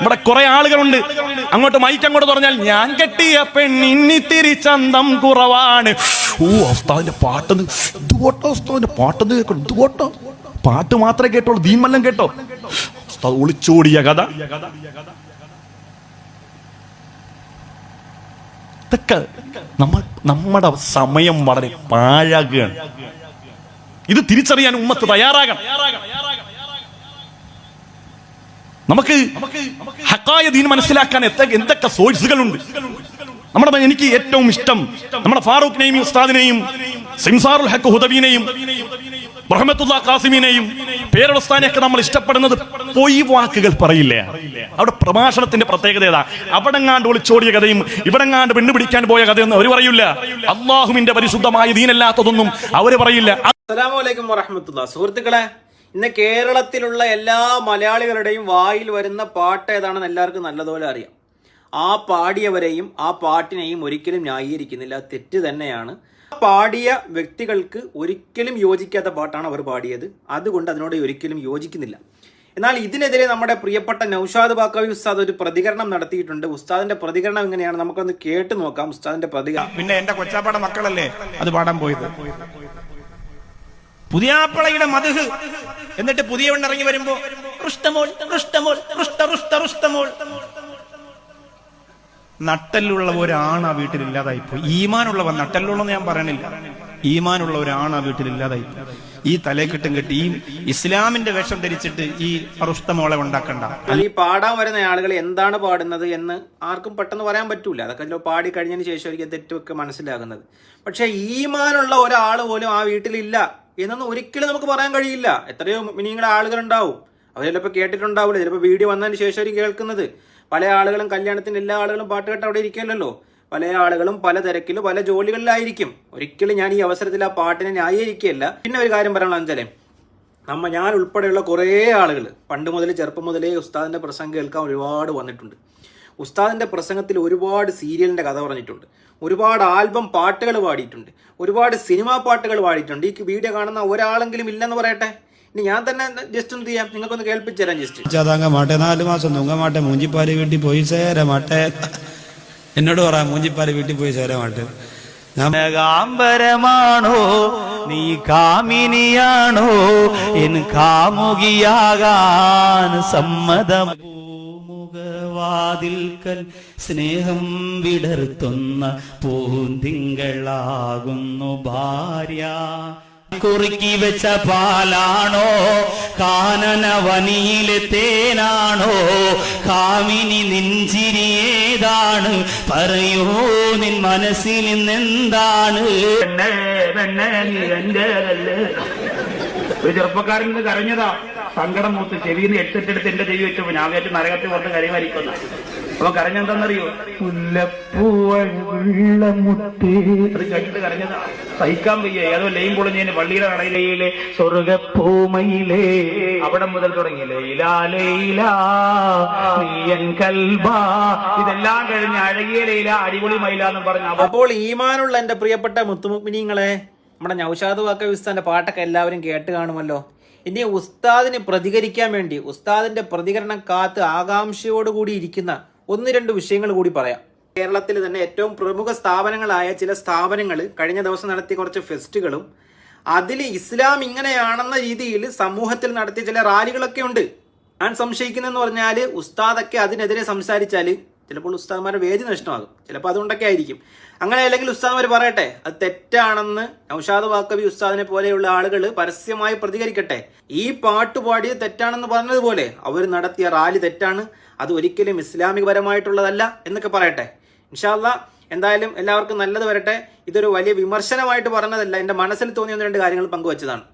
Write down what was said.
ഇവിടെ കുറെ ആളുകളുണ്ട്. അങ്ങോട്ട് മൈക്ക് അങ്ങോട്ട് പറഞ്ഞാൽ ഞാൻ കെട്ടിയ പെണ്ണിന്നി തിരിച്ചന്തം കുറവാണ്. ഓ ഉസ്താദിന്റെ പാട്ടെന്ന്. ഇതുപോട്ടോ അവസ്ഥാവിന്റെ പാട്ടെന്ന് കേൾക്കണം ഇതുപോട്ടോ പാട്ട് മാത്രമേ കേട്ടോളൂ ദീമല്ലം കേട്ടോ. ഒളിച്ചോടിയ കഥ. ഇതൊക്കെ നമ്മൾ നമ്മുടെ സമയം വളരെ പാഴാകുകയാണ്. ഇത് തിരിച്ചറിയാൻ ഉമ്മത്ത് തയ്യാറാകണം. നമുക്ക് ഹക്കായ ദീൻ മനസ്സിലാക്കാൻ എന്തൊക്കെ സോഴ്സുകളുണ്ട് നമ്മുടെ എനിക്ക് ഏറ്റവും ഇഷ്ടം നമ്മുടെ ഫാറൂഖിനെയും ഉസ്താദിനെയും സിംസാറുൽ ഹക്ക് ഹുദബീനെയും റഹ്മത്തുള്ള കാസിമിനെയും പേരടസ്ഥാനെയൊക്കെ നമ്മൾ ഇഷ്ടപ്പെടുന്നത് പൊയ് വാക്കുകൾ പറയില്ല? അവിടെ പ്രഭാഷണത്തിന്റെ പ്രത്യേകത ഏതാ? അവിടെങ്ങാണ്ട് ഒളിച്ചോടിയ കഥയും ഇവിടെങ്ങാണ്ട് പെണ്ണുപിടിക്കാൻ പോയ കഥയൊന്നും അവർ പറയില്ല അള്ളാഹുവിന്റെ പരിശുദ്ധമായ ദീനല്ലാത്തതൊന്നും അവർ പറയില്ല. അസ്സലാമു അലൈക്കും വറഹമത്തുള്ള സുഹൃത്തുക്കളെ ഇന്ന് കേരളത്തിലുള്ള എല്ലാ മലയാളികളുടെയും വായിൽ വരുന്ന പാട്ട് ഏതാണെന്ന് എല്ലാവർക്കും നല്ലതുപോലെ അറിയാം. ആ പാടിയവരെയും ആ പാട്ടിനെയും ഒരിക്കലും ന്യായീകരിക്കുന്നില്ല. തെറ്റ് തന്നെയാണ്. പാടിയ വ്യക്തികൾക്ക് ഒരിക്കലും യോജിക്കാത്ത പാട്ടാണ് അവർ പാടിയത്. അതുകൊണ്ട് അതിനോട് ഒരിക്കലും യോജിക്കുന്നില്ല. എന്നാൽ ഇതിനെതിരെ നമ്മുടെ പ്രിയപ്പെട്ട നൌഷാദ് ബാക്കവി ഉസ്താദ് ഒരു പ്രതികരണം നടത്തിയിട്ടുണ്ട്. ഉസ്താദിന്റെ പ്രതികരണം എങ്ങനെയാണ്? നമുക്കൊന്ന് കേട്ട് നോക്കാം ഉസ്താദിന്റെ പ്രതികരണം. പിന്നെ എന്റെ കൊച്ചാപ്പയുടെ മക്കളല്ലേ? അത് പാടാൻ പോയത്. പുതിയാപ്പളയുടെ മധുഹ്. എന്നിട്ട് പുതിയ ഇറങ്ങി വരുമ്പോ റുഷ്ടമോൾ റുഷ്ടമോൾ റുഷ്ട റുഷ്ട റുഷ്ടമോൾ. നട്ടലുള്ള ഒരാണ് ആ വീട്ടിൽ ഇല്ലാതായി പോയി. ഈമാനുള്ളവൻ നട്ടല്ലുള്ളെന്ന് ഞാൻ പറയണില്ല. ഈമാനുള്ള ഒരാണ് ആ വീട്ടിൽ ഇല്ലാതായി പോയി. ഈ തലേക്കെട്ടും കെട്ടി ഈ ഇസ്ലാമിന്റെ വേഷം ധരിച്ചിട്ട് ഈ അറുഷ്ടമോളെ ഉണ്ടാക്കണ്ട. അല്ല ഈ പാടാൻ വരുന്ന ആളുകൾ എന്താണ് പാടുന്നത് എന്ന് ആർക്കും പെട്ടെന്ന് പറയാൻ പറ്റൂല. അതൊക്കെ ചിലപ്പോൾ പാടി കഴിഞ്ഞതിന് ശേഷം ഒരിക്കൽ തെറ്റൊക്കെ മനസ്സിലാകുന്നത്. പക്ഷെ ഈമാനുള്ള ഒരാൾ പോലും ആ വീട്ടിലില്ല. എന്നൊന്നും ഒരിക്കലും നമുക്ക് പറയാൻ കഴിയില്ല. എത്രയോ മിനിങ്ങളുടെ ആളുകൾ ഉണ്ടാവും അവർ ചിലപ്പോൾ കേട്ടിട്ടുണ്ടാവില്ല ചിലപ്പോൾ വീഡിയോ വന്നതിന് ശേഷം കേൾക്കുന്നത്. പല ആളുകളും കല്യാണത്തിന് എല്ലാ ആളുകളും പാട്ട് കേട്ട് അവിടെ ഇരിക്കില്ലല്ലോ. പല ആളുകളും പല തിരക്കിലും പല ജോലികളിലായിരിക്കും. ഒരിക്കലും ഞാൻ ഈ അവസരത്തിൽ ആ പാട്ടിനെ ന്യായീകരിക്കുകയല്ല. പിന്നെ ഒരു കാര്യം പറയണം വെച്ചാലേ നമ്മ ഞാൻ ഉൾപ്പെടെയുള്ള കുറേ ആളുകൾ പണ്ട് മുതൽ ചെറുപ്പം മുതലേ ഉസ്താദിന്റെ പ്രസംഗം കേൾക്കാൻ ഒരുപാട് വന്നിട്ടുണ്ട്. ഉസ്താദിന്റെ പ്രസംഗത്തിൽ ഒരുപാട് സീരിയലിന്റെ കഥ പറഞ്ഞിട്ടുണ്ട്. ഒരുപാട് ആൽബം പാട്ടുകൾ പാടിയിട്ടുണ്ട്. ഒരുപാട് സിനിമാ പാട്ടുകൾ പാടിയിട്ടുണ്ട്. ഈ വീഡിയോ കാണുന്ന ഒരാളെങ്കിലും ഇല്ലെന്ന് പറയട്ടെ? ഇനി ഞാൻ തന്നെ ജസ്റ്റ് ഒന്ന് ചെയ്യാം? നിങ്ങൾക്കൊന്ന് കേൾപ്പിച്ചു തരാം ജസ്റ്റ് ചതാങ്ങ മാട്ടെ നാല് മാസം തൂങ്ങ മാട്ടെ മൂഞ്ചിപ്പാൽ വീട്ടിൽ പോയി സേര മാട്ടെ. എന്നോട് പറ മൂഞ്ചിപ്പാൽ വീട്ടിൽ പോയി സേര മാട്ടെ. ഞാൻ കാമ്പരമാണോ? നീ കാമിനിയാണോ? എൻ കാമുകിയാകാൻ സമ്മതം പൂമുഖവാതിൽക്കൽ സ്നേഹം വിടർത്തുന്ന പൂന്തിങ്കളാകുന്നു ഭാര്യ. കുറുക്കി വെച്ച പാലാണോ? കാനന വനിയിലെ തേനാണോ? കാമിനി നിഞ്ചിരിയേതാണ് പറയൂ നിൻ മനസ്സിൽ നിന്നെന്താണ് ഒരു ചെറുപ്പക്കാരൻ നിന്ന് കരഞ്ഞതാ. സങ്കടം മൂത്ത് ചെവിന്ന് എടുത്ത് എന്റെ ചെവി വെച്ചപ്പോ ഞാൻ വിചാരിച്ചു നരകത്തിൽ പുറത്ത് കരയുമായിരിക്കുന്ന അപ്പൊ കരഞ്ഞെന്താന്നറിയോ? മുത്തേ അത് കേട്ടിട്ട് കരഞ്ഞതാ. സഹിക്കാൻ വയ്യ. ഏതോ ലൈൻ പൊളിഞ്ഞതിന് പള്ളിയുടെ കടയിലെ സ്വർഗപ്പൂമയിലേ. അവിടെ മുതൽ തുടങ്ങി. ലൈലാ ലൈലാ നീയൻ കൽബാ. ഇതെല്ലാം കഴിഞ്ഞ് അഴകിയ ലൈല അടിപൊളി മൈല എന്ന് പറഞ്ഞു അപ്പോൾ ഈമാനുള്ള എന്റെ പ്രിയപ്പെട്ട മുത്തുമുഗ്മിനീങ്ങളെ നമ്മുടെ നൌഷാദ് വാക്ക ഉസ്താദിന്റെ പാട്ടൊക്കെ എല്ലാവരും കേട്ട് കാണുമല്ലോ. ഇനി ഉസ്താദിന് പ്രതികരിക്കാൻ വേണ്ടി ഉസ്താദിന്റെ പ്രതികരണം കാത്ത് ആകാംക്ഷയോടുകൂടി ഇരിക്കുന്ന ഒന്ന് രണ്ട് വിഷയങ്ങൾ കൂടി പറയാം. കേരളത്തിൽ തന്നെ ഏറ്റവും പ്രമുഖ സ്ഥാപനങ്ങളായ ചില സ്ഥാപനങ്ങൾ കഴിഞ്ഞ ദിവസം നടത്തിയ കുറച്ച് ഫെസ്റ്റുകളും അതിൽ ഇസ്ലാം ഇങ്ങനെയാണെന്ന രീതിയിൽ സമൂഹത്തിൽ നടത്തിയ ചില റാലികളൊക്കെ ഉണ്ട്. ഞാൻ സംശയിക്കുന്നതെന്ന് പറഞ്ഞാൽ ഉസ്താദൊക്കെ അതിനെതിരെ സംസാരിച്ചാൽ ചിലപ്പോൾ ഉസ്താദ്മാരുടെ വേദി നഷ്ടമാകും. ചിലപ്പോൾ അതുകൊണ്ടൊക്കെ ആയിരിക്കും. അങ്ങനെ അല്ലെങ്കിൽ ഉസ്താദ്മാർ പറയട്ടെ അത് തെറ്റാണെന്ന് നൌഷാദ് വാക്കബി ഉസ്താദിനെ പോലെയുള്ള ആളുകൾ പരസ്യമായി പ്രതികരിക്കട്ടെ. ഈ പാട്ട് പാടിയത് തെറ്റാണെന്ന് പറഞ്ഞതുപോലെ അവർ നടത്തിയ റാലി തെറ്റാണ് അത് ഒരിക്കലും ഇസ്ലാമികപരമായിട്ടുള്ളതല്ല എന്നൊക്കെ പറയട്ടെ. ഇൻഷാല്ല എന്തായാലും എല്ലാവർക്കും നല്ലത് വരട്ടെ. ഇതൊരു വലിയ വിമർശനമായിട്ട് പറഞ്ഞതല്ല എന്റെ മനസ്സിൽ തോന്നിയ രണ്ട് കാര്യങ്ങൾ പങ്കുവച്ചതാണ്.